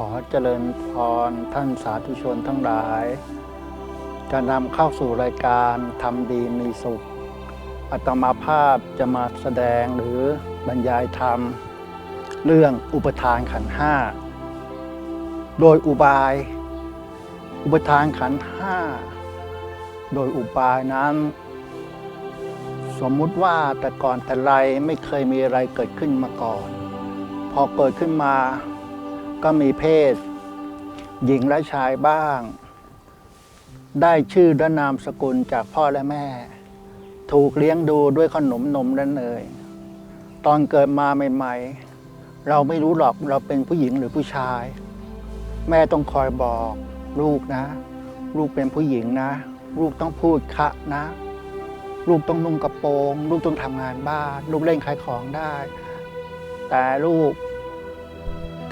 ขอเจริญพรท่านสาธุชนทั้งหลาย จะนำเข้าสู่รายการทำดีมีสุข อัตมาภาพจะมาแสดงหรือบรรยายธรรม เรื่องอุปทานขันห้า โดยอุบาย อุปทานขันห้า โดยอุบายนั้น สมมุติว่าแต่ก่อนแต่ไรไม่เคยมีอะไรเกิดขึ้นมาก่อน พอเกิดขึ้นมา ก็มีเพศ หญิงและชายบ้าง ได้ชื่อและนามสกุลจากพ่อและแม่ ถูกเลี้ยงดูด้วยขนมนมและเนยตอนเกิดมาใหม่ ๆ เราไม่รู้หรอกเราเป็นผู้หญิงหรือผู้ชาย แม่ต้องคอยบอกลูกนะ ลูกเป็นผู้หญิงนะ ลูกต้องพูดคะนะ ลูกต้องนุ่งกระโปรง ลูกต้องทำงานบ้าน ลูกเล่นขายของได้ แต่ลูก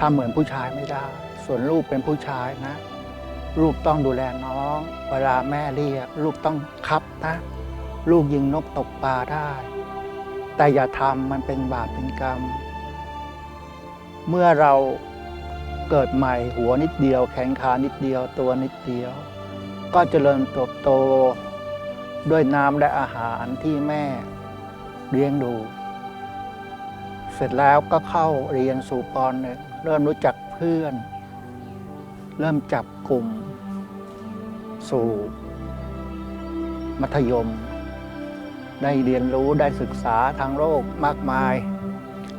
ทำเหมือนผู้ชายไม่ได้ ส่วนลูกเป็นผู้ชายนะ ลูกต้องดูแลน้อง เวลาแม่เรียก ลูกต้องคับนะ ลูกยิงนกตกปลาได้ แต่อย่าทำมันเป็นบาปเป็นกรรม เมื่อเราเกิดใหม่หัวนิดเดียว แขนขานิดเดียวตัวนิดเดียว ก็เจริญเติบโตด้วยน้ำและอาหารที่แม่เลี้ยงดู ร็จแล้วก็เข้าเรียนสู่ปหนึ่งเริ่มรู้จักเพื่อน เริ่มจับกลุ่ม สู่ มัธยม ได้เรียนรู้ได้ศึกษาทางโลกมากมาย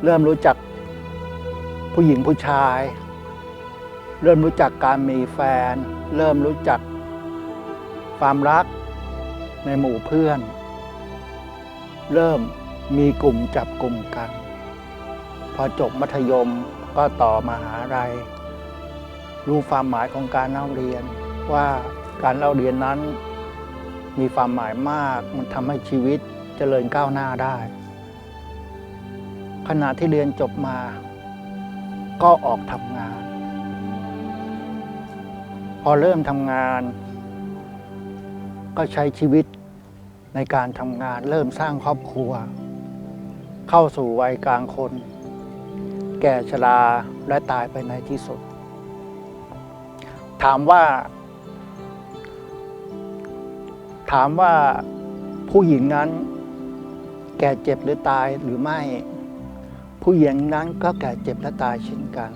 เริ่มรู้จักผู้หญิงผู้ชาย เริ่มรู้จักการมีแฟน เริ่มรู้จักความรักในหมู่เพื่อน เริ่มมีกลุ่มจับกลุ่มกัน พอจบมัธยมก็ต่อมาหาลัยรู้ความหมายของการเล่าเรียน ว่าการเล่าเรียนนั้น มีความหมายมากมันทำให้ชีวิตเจริญก้าวหน้าได้ ขณะที่เรียนจบมา ก็ออกทำงาน พอเริ่มทำงาน ก็ใช้ชีวิตในการทำงาน เริ่มสร้างครอบครัว เข้าสู่วัยกลางคน แก่ชราและตายไปในที่สุด ถามว่า ถามว่าผู้หญิงนั้น แก่เจ็บหรือตายหรือไม่ ผู้หญิงนั้นก็แก่เจ็บและตายเช่นกัน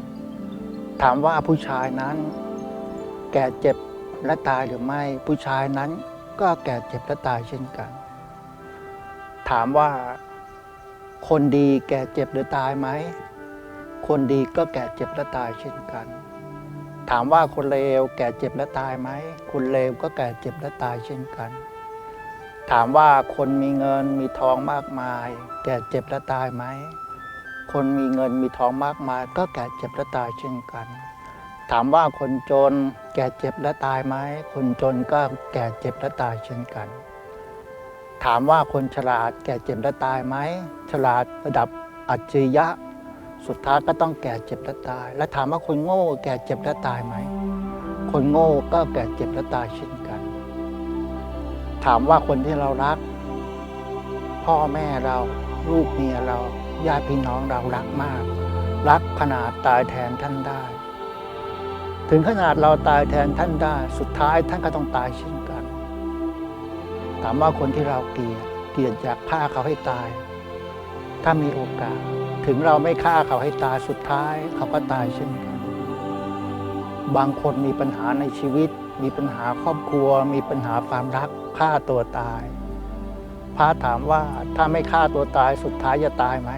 ถามว่าผู้ชายนั้น แก่เจ็บและตายหรือไม่ ผู้ชายนั้นก็แก่เจ็บและตายเช่นกัน ถามว่าคนดีแก่เจ็บหรือตายไหม คนดีก็แก่เจ็บและตายเช่นกัน ถามว่าคนเลวแก่เจ็บและตายไหม คนเลวก็แก่เจ็บและตายเช่นกัน ถามว่าคนมีเงินมีทองมากมาย แก่เจ็บและตายไหม คนมีเงินมีทองมากมาย ก็แก่เจ็บและตายเช่นกัน ถามว่าคนจนแก่เจ็บและตายไหม คนจนก็แก่เจ็บและตายเช่นกัน ถามว่าคนฉลาดแก่เจ็บและตายไหม ฉลาดระดับอัจฉริยะ สุดท้ายก็ต้องแก่เจ็บและตาย และถามว่าคนโง่แก่เจ็บและตายไหม คนโง่ก็แก่เจ็บและตายเช่นกัน ถามว่าคนที่เรารัก พ่อแม่เราลูกเมียเราญาติพี่น้องเรารักมาก รักขนาดตายแทนท่านได้ ถึงขนาดเราตายแทนท่านได้ สุดท้ายท่านก็ต้องตายเช่นกัน ถามว่าคนที่เราเกลียดเกลียดอยากฆ่าเขาให้ตาย ถ้ามีโอกาส ถึงเราไม่ฆ่าเขาให้ตายสุดท้าย เขาก็ตายเช่นกัน บางคนมีปัญหาในชีวิต มีปัญหาครอบครัว มีปัญหาความรักฆ่าตัวตาย พระถามว่าถ้าไม่ฆ่าตัวตายสุดท้ายจะตายไหม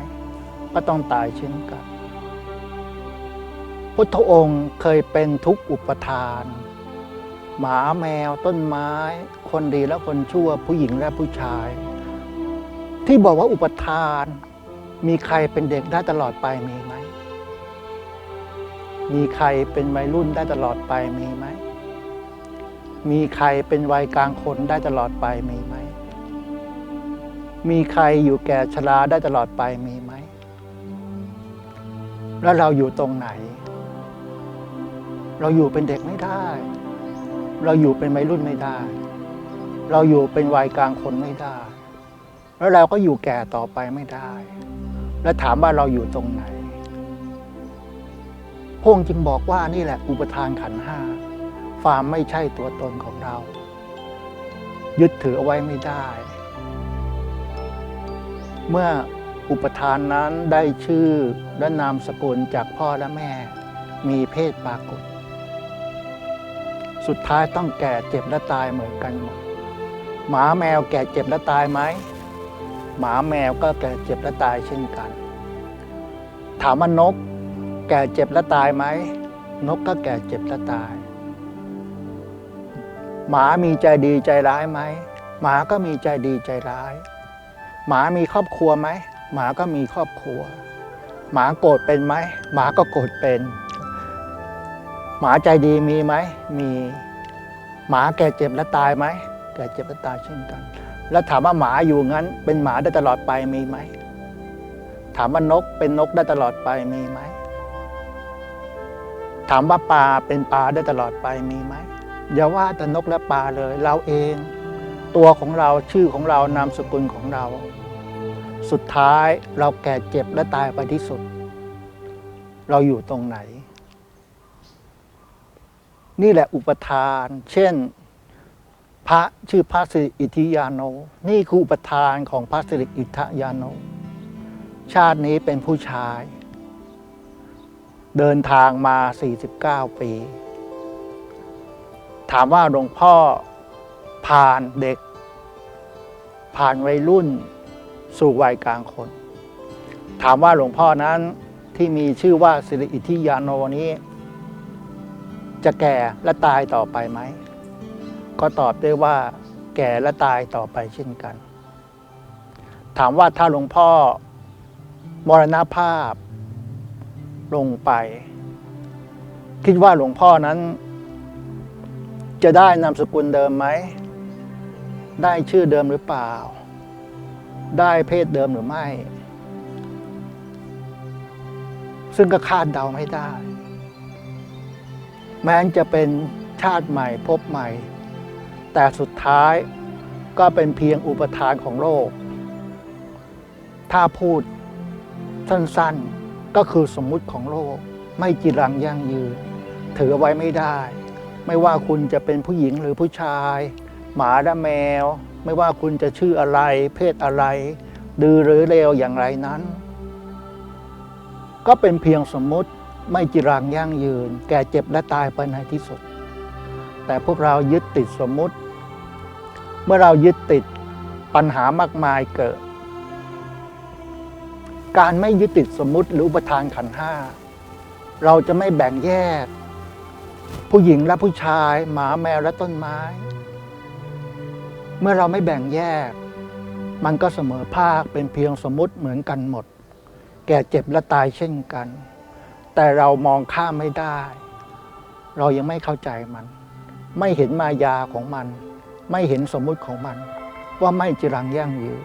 ก็ต้องตายเช่นกัน พุทธองค์เคยเป็นทุกอุปทาน หมาแมวต้นไม้ คนดีและคนชั่วผู้หญิงและผู้ชาย ที่บอกว่าอุปทาน มีใครเป็นเด็กได้ตลอดไปมีไหม มีใครเป็นวัยรุ่นได้ตลอดไปมีไหม มีใครเป็นวัยกลางคนได้ตลอดไปมีไหม มีใครอยู่แก่ชราได้ตลอดไปมีไหม แล้วเราอยู่ตรงไหน เราอยู่เป็นเด็กไม่ได้ เราอยู่เป็นวัยรุ่นไม่ได้ เราอยู่เป็นวัยกลางคนไม่ได้ แล้วเราก็อยู่แก่ต่อไปไม่ได้ แล้วถามว่าเราอยู่ตรงไหนพงค์จึงบอกว่านี่แหละ อุปทานขันห้าความไม่ใช่ตัวตนของเรา ยึดถือเอาไว้ไม่ได้ เมื่ออุปทานนั้นได้ชื่อและนามสกุลจากพ่อและแม่ มีเพศปรากฏ สุดท้ายต้องแก่เจ็บและตายเหมือนกันหมดหมาแมวแก่เจ็บและตายไหม หมาแมวก็แก่เจ็บและตายเช่นกัน ถามว่านก แก่เจ็บและตายไหมนกก็แก่เจ็บและตาย หมามีใจดีใจร้ายไหมหมาก็มีใจดีใจร้าย หมามีครอบครัวไหมหมาก็มีครอบครัว หมาโกรธเป็นไหมหมาก็โกรธเป็น หมาใจดีมีไหมมี หมาแก่เจ็บและตายไหมแก่เจ็บและตายเช่นกัน แล้วถามว่าหมาอยู่งั้น เป็นหมาได้ตลอดไปมีไหม ถามว่านกเป็นนกได้ตลอดไปมีไหม ถามว่าปลาเป็นปลาได้ตลอดไปมีไหมอย่าว่าแต่นกและปลาเลย เราเอง ตัวของเราชื่อของเรานามสกุลของเรา สุดท้ายเราแก่เจ็บและตายไปที่สุด เราอยู่ตรงไหน นี่แหละอุปทาน เช่น พระชื่อพระสิริอิทธิยาโน นี่คืออุปทานของพระสิริอิทธยาโน ชาตินี้เป็นผู้ชาย เดินทางมา 49 ปี ถามว่าหลวงพ่อผ่านเด็ก ผ่านวัยรุ่นสู่วัยกลางคน ถามว่าหลวงพ่อนั้นที่มีชื่อว่าสิริอิทธิยาโนนี้ จะแก่และตายต่อไปไหม ก็ตอบได้ว่า แก่และตายต่อไปเช่นกัน ถามว่าถ้าหลวงพ่อมรณภาพลงไป คิดว่าหลวงพ่อนั้น จะได้นามสกุลเดิมไหม ได้ชื่อเดิมหรือเปล่า ได้เพศเดิมหรือไม่ ซึ่งก็คาดเดาไม่ได้ แม้จะเป็นชาติใหม่พบใหม่ แต่สุดท้ายก็เป็นเพียงอุปทานของโลก ถ้าพูดสั้นๆก็คือสมมุติของโลก ไม่จีรังยั่งยืน ถือไว้ไม่ได้ ไม่ว่าคุณจะเป็นผู้หญิงหรือผู้ชาย หมาและแมว ไม่ว่าคุณจะชื่ออะไร เพศอะไร ดือหรือเลวอย่างไรนั้น ก็เป็นเพียงสมมุติไม่จีรังยั่งยืน แก่เจ็บและตายไปในที่สุด แต่พวกเรายึดติดสมมุติ เมื่อเรายึดติดปัญหามากมายเกิด การไม่ยึดติดสมมุติหรืออุปทานขันห้าเราจะไม่แบ่งแยก ผู้หญิงและผู้ชายหมาแมวและต้นไม้ เมื่อเราไม่แบ่งแยก มันก็เสมอภาคเป็นเพียงสมมุติเหมือนกันหมด แก่เจ็บและตายเช่นกัน แต่เรามองข้ามไม่ได้ เรายังไม่เข้าใจมัน ไม่เห็นมายาของมัน ไม่เห็นสมมุติของมัน ว่าไม่จีรังยั่งยืน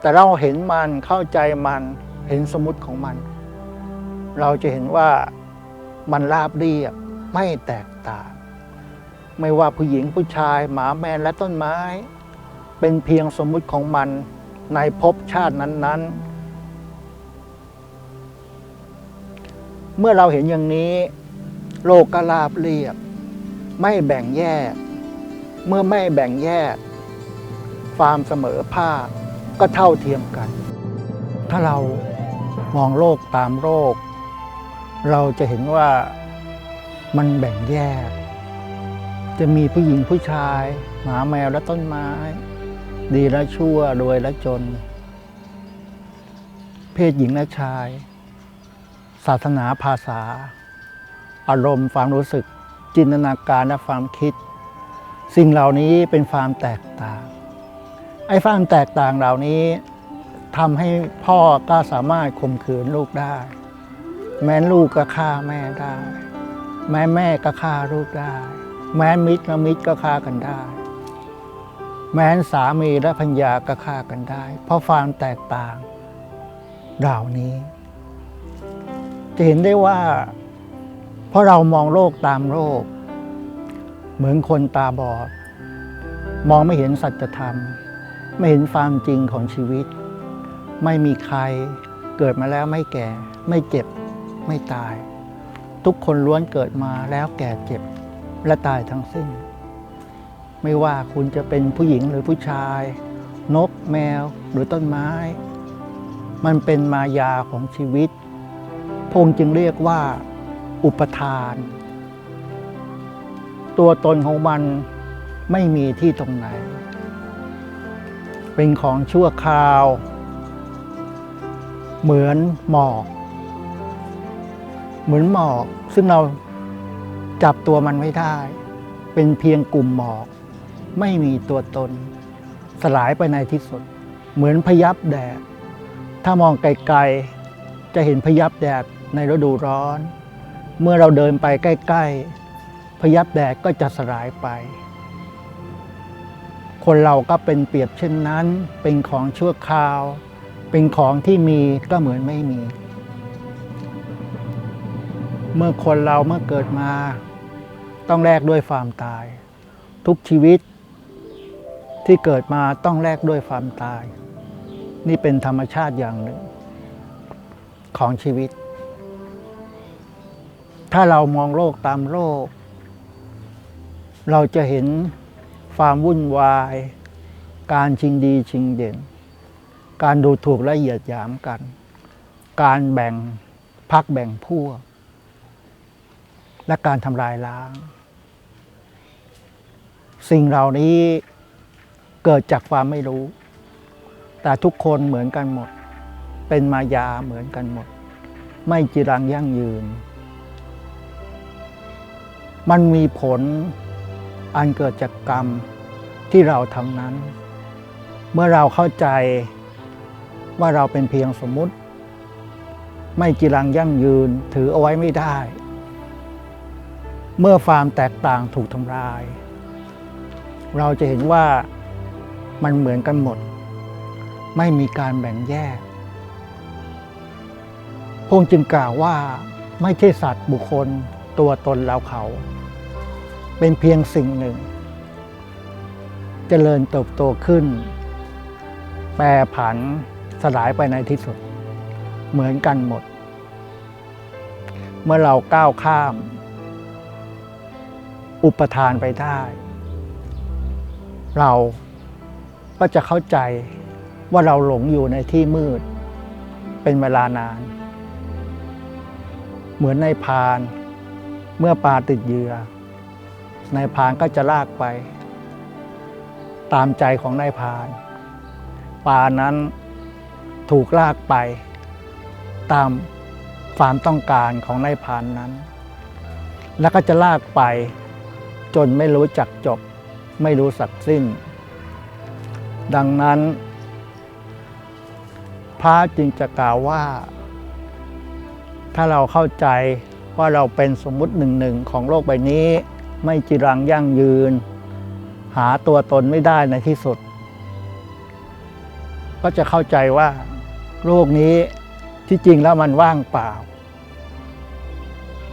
แต่เราเห็นมันเข้าใจมันเห็นสมมุติของมัน เราจะเห็นว่ามันราบเรียบไม่แตกต่าง ไม่ว่าผู้หญิงผู้ชายหมาแมวและต้นไม้ เป็นเพียงสมมุติของมันในภพชาตินั้นๆ เมื่อเราเห็นอย่างนี้ โลกก็ราบเรียบ ไม่แบ่งแยก เมื่อไม่แบ่งแยก ความเสมอภาคก็เท่าเทียมกัน ถ้าเรามองโลกตามโลก เราจะเห็นว่ามันแบ่งแยก จะมีผู้หญิงผู้ชาย หมาแมวและต้นไม้ ดีและชั่วรวยและจน เพศหญิงและชาย ศาสนาภาษา อารมณ์ความรู้สึก จินตนาการและความคิด สิ่งเหล่านี้เป็นความแตกต่าง ไอ้ความแตกต่างเหล่านี้ทำให้พ่อก็สามารถข่มขืนลูกได้ แม้ลูกก็ฆ่าแม่ได้ แม่แม่ก็ฆ่าลูกได้ แม้มิตรและมิตรก็ฆ่ากันได้ แม้นสามีและพัญญาก็ฆ่ากันได้ เพราะความแตกต่างเหล่านี้ จะเห็นได้ว่า เพราะเรามองโลกตามโลก เหมือนคนตาบอด มองไม่เห็นสัจธรรม ไม่เห็นความจริงของชีวิต ไม่มีใครเกิดมาแล้วไม่แก่ ไม่เจ็บไม่ตาย ทุกคนล้วนเกิดมาแล้วแก่เจ็บและตายทั้งสิ้น ไม่ว่าคุณจะเป็นผู้หญิงหรือผู้ชาย นกแมวหรือต้นไม้ มันเป็นมายาของชีวิตพงจึงเรียกว่า อุปทาน ตัวตนของมันไม่มีที่ตรงไหน เป็นของชั่วคราว เหมือนหมอก เหมือนหมอก ซึ่งเราจับตัวมันไม่ได้ เป็นเพียงกลุ่มหมอก ไม่มีตัวตน สลายไปในที่สุด เหมือนพยับแดด ถ้ามองไกลๆ จะเห็นพยับแดดในฤดูร้อน เมื่อเราเดินไปใกล้ ๆ พยับแดดก็จะสลายไป คนเราก็เป็นเปรียบเช่นนั้น เป็นของชั่วคราว เป็นของที่มีก็เหมือนไม่มี เมื่อคนเราเมื่อเกิดมา ต้องแลกด้วยความตาย ทุกชีวิต ที่เกิดมาต้องแลกด้วยความตาย นี่เป็นธรรมชาติอย่างหนึ่ง ของชีวิต ถ้าเรามองโลกตามโลก เราจะเห็นความวุ่นวาย การชิงดีชิงเด่น การดูถูกและเหยียดหยามกัน การแบ่งพักแบ่งพวก และการทำลายล้าง สิ่งเหล่านี้เกิดจากความไม่รู้ แต่ทุกคนเหมือนกันหมด เป็นมายาเหมือนกันหมด ไม่จีรังยั่งยืน มันมีผลอันเกิดจากกรรมที่เราทำนั้น เมื่อเราเข้าใจว่าเราเป็นเพียงสมมุติ ไม่จีรังยั่งยืนถือเอาไว้ไม่ได้ เมื่อความแตกต่างถูกทำลาย เราจะเห็นว่ามันเหมือนกันหมด ไม่มีการแบ่งแยก พงจึงกล่าวว่าไม่ใช่สัตว์บุคคล ตัวตนเราเขา เป็นเพียงสิ่งหนึ่งเจริญเติบโตขึ้น แปรผันสลายไปในที่สุด เหมือนกันหมด เมื่อเราก้าวข้าม อุปทานไปได้ เราก็จะเข้าใจว่าเราหลงอยู่ในที่มืด เป็นเวลานาน เหมือนในพาน เมื่อปลาติดเหยื่อนายพานก็จะลากไป ตามใจของนายพานปลานั้นถูกลากไป ตามความต้องการของนายพานนั้น แล้วก็จะลากไปจนไม่รู้จักจบ ไม่รู้สักสิ้น ดังนั้น พระจึงจะกล่าวว่า ถ้าเราเข้าใจ ว่าเราเป็นสมมุติหนึ่งหนึ่งของโลกใบนี้ ไม่จีรังยั่งยืน หาตัวตนไม่ได้ในที่สุด ก็จะเข้าใจว่า โลกนี้ที่จริงแล้วมันว่างเปล่า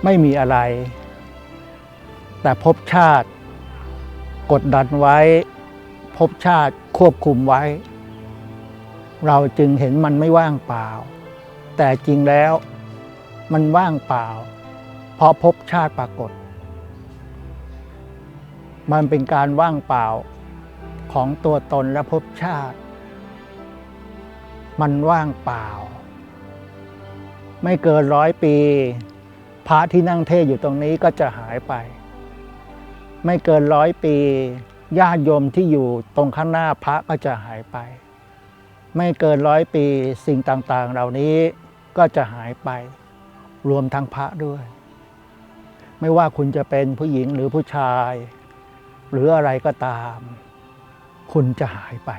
ไม่มีอะไร แต่ภพชาติ กดดันไว้ภพชาติควบคุมไว้ เราจึงเห็นมันไม่ว่างเปล่า แต่จริงแล้วมันว่างเปล่า เพราะภพชาติปรากฏ มันเป็นการว่างเปล่าของตัวตนและภพชาติ มันว่างเปล่า ไม่เกินร้อยปี พระที่นั่งเทศอยู่ตรงนี้ก็จะหายไป ไม่เกินร้อยปีญาติโยมที่อยู่ตรงข้างหน้าพระก็จะหายไป ไม่เกินร้อยปีสิ่งต่างๆ เหล่านี้ก็จะหายไป รวมทั้งพระด้วย ไม่ว่าคุณจะเป็นผู้หญิงหรือผู้ชาย หรืออะไรก็ตาม คุณจะหายไป